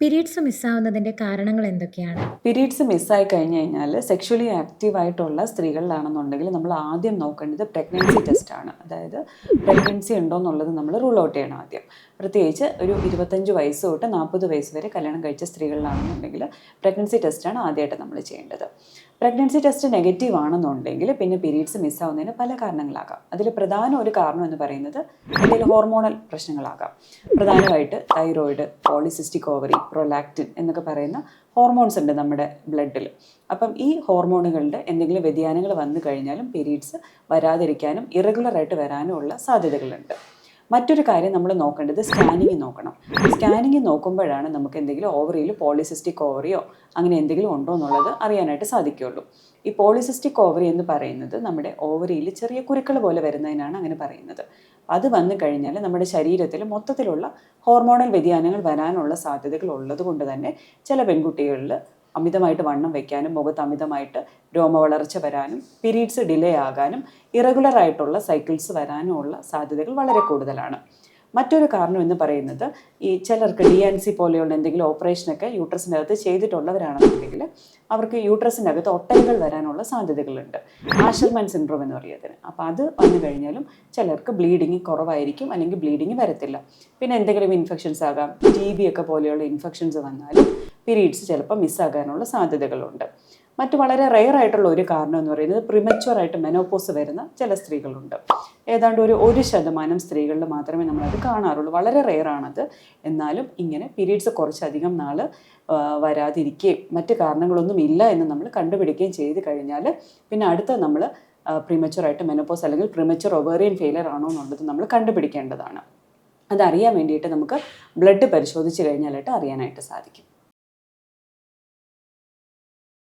Periods മിസ്സാവുന്നതിന്റെ കാരണങ്ങൾ എന്തൊക്കെയാണ്? Periods മിസ്സായി കഴിഞ്ഞു കഴിഞ്ഞാൽ സെക്ഷലി ആക്റ്റീവ് ആയിട്ടുള്ള സ്ത്രീകളിലാണെന്നുണ്ടെങ്കിൽ നമ്മൾ ആദ്യം നോക്കേണ്ടത് പ്രഗ്നൻസി ടെസ്റ്റ് ആണ്. അതായത് പ്രഗ്നൻസി ഉണ്ടോ എന്നുള്ളത് നമ്മൾ റൂൾ ഔട്ട് ചെയ്യണം ആദ്യം. പ്രത്യേകിച്ച് ഒരു ഇരുപത്തഞ്ച് വയസ്സ് തൊട്ട് നാൽപ്പത് വയസ്സ് വരെ കല്യാണം കഴിച്ച സ്ത്രീകളിലാണെന്നുണ്ടെങ്കിൽ പ്രഗ്നൻസി ടെസ്റ്റാണ് ആദ്യമായിട്ട് നമ്മൾ ചെയ്യേണ്ടത്. പ്രഗ്നൻസി ടെസ്റ്റ് നെഗറ്റീവ് ആണെന്നുണ്ടെങ്കിൽ പിന്നെ പീരീഡ്സ് മിസ്സാവുന്നതിന് പല കാരണങ്ങളാകാം. അതിൽ പ്രധാന ഒരു കാരണം എന്ന് പറയുന്നത് എന്തെങ്കിലും ഹോർമോണൽ പ്രശ്നങ്ങളാകാം. പ്രധാനമായിട്ട് തൈറോയിഡ് പോളിസിസ്റ്റിക് ഓവറി പ്രൊലാക്റ്റിൻ എന്നൊക്കെ പറയുന്ന ഹോർമോൺസ് ഉണ്ട് നമ്മുടെ ബ്ലഡിൽ അപ്പം ഈ ഹോർമോണുകളുടെ എന്തെങ്കിലും വ്യതിയാനങ്ങൾ വന്നു കഴിഞ്ഞാലും പീരീഡ്സ് വരാതിരിക്കാനും ഇറഗുലറായിട്ട് വരാനും ഉള്ള സാധ്യതകളുണ്ട്. മറ്റൊരു കാര്യം നമ്മൾ നോക്കേണ്ടത് സ്കാനിങ് നോക്കണം. സ്കാനിങ് നോക്കുമ്പോഴാണ് നമുക്ക് എന്തെങ്കിലും ഓവറിയിൽ പോളിസിസ്റ്റിക് ഓവറിയോ അങ്ങനെ എന്തെങ്കിലും ഉണ്ടോ എന്നുള്ളത് അറിയാനായിട്ട് സാധിക്കുകയുള്ളൂ. ഈ പോളിസിസ്റ്റിക് ഓവറി എന്ന് പറയുന്നത് നമ്മുടെ ഓവറിയിൽ ചെറിയ കുരുക്കൾ പോലെ വരുന്നതിനാണ് അങ്ങനെ പറയുന്നത്. അത് വന്നു കഴിഞ്ഞാൽ നമ്മുടെ ശരീരത്തിൽ മൊത്തത്തിലുള്ള ഹോർമോണൽ വ്യതിയാനങ്ങൾ വരാനുള്ള സാധ്യതകൾ ഉള്ളത് കൊണ്ട് തന്നെ ചില പെൺകുട്ടികളിൽ അമിതമായിട്ട് വണ്ണം വെക്കാനും മുഖത്ത് അമിതമായിട്ട് രോമവളർച്ച വരാനും പീരീഡ്സ് ഡിലേ ആകാനും ഇറഗുലർ ആയിട്ടുള്ള സൈക്കിൾസ് വരാനും ഉള്ള സാധ്യതകൾ വളരെ കൂടുതലാണ്. മറ്റൊരു കാരണം എന്ന് പറയുന്നത് ഈ ചിലർക്ക് ഡി എൻ സി പോലെയുള്ള എന്തെങ്കിലും ഓപ്പറേഷനൊക്കെ യൂട്രസിന്റെ അകത്ത് ചെയ്തിട്ടുള്ളവരാണെന്നുണ്ടെങ്കിൽ അവർക്ക് യൂട്രസിനകത്ത് ഒട്ടലുകൾ വരാനുള്ള സാധ്യതകളുണ്ട്. ആഷർമാൻ സിൻഡ്രോം എന്ന് പറയുന്നതിന് അപ്പോൾ അത് വന്നു കഴിഞ്ഞാലും ചിലർക്ക് ബ്ലീഡിങ് കുറവായിരിക്കും അല്ലെങ്കിൽ ബ്ലീഡിങ് വരത്തില്ല. പിന്നെ എന്തെങ്കിലും ഇൻഫെക്ഷൻസ് ആകാം. ടി ബി ഒക്കെ പോലെയുള്ള ഇൻഫെക്ഷൻസ് വന്നാലും പീരീഡ്സ് ചിലപ്പോൾ മിസ്സാകാനുള്ള സാധ്യതകളുണ്ട്. മറ്റു വളരെ റെയർ ആയിട്ടുള്ള ഒരു കാരണം എന്ന് പറയുന്നത് പ്രിമച്വർ ആയിട്ട് മെനോപോസ് വരുന്ന ചില സ്ത്രീകളുണ്ട്. ഏതാണ്ട് ഒരു ഒരു ശതമാനം സ്ത്രീകളിൽ മാത്രമേ നമ്മളത് കാണാറുള്ളൂ. വളരെ റെയർ ആണത്. എന്നാലും ഇങ്ങനെ പീരീഡ്സ് കുറച്ചധികം നാൾ വരാതിരിക്കുകയും മറ്റ് കാരണങ്ങളൊന്നും ഇല്ല എന്ന് നമ്മൾ കണ്ടുപിടിക്കുകയും ചെയ്ത് കഴിഞ്ഞാൽ പിന്നെ അടുത്ത നമ്മൾ പ്രിമച്വറായിട്ട് മെനോപോസ് അല്ലെങ്കിൽ പ്രിമച്വർ ഒവേറിയൻ ഫെയിലർ ആണോ എന്നുള്ളത് നമ്മൾ കണ്ടുപിടിക്കേണ്ടതാണ്. അതറിയാൻ വേണ്ടിയിട്ട് നമുക്ക് ബ്ലഡ് പരിശോധിച്ച് കഴിഞ്ഞാലായിട്ട് അറിയാനായിട്ട് സാധിക്കും.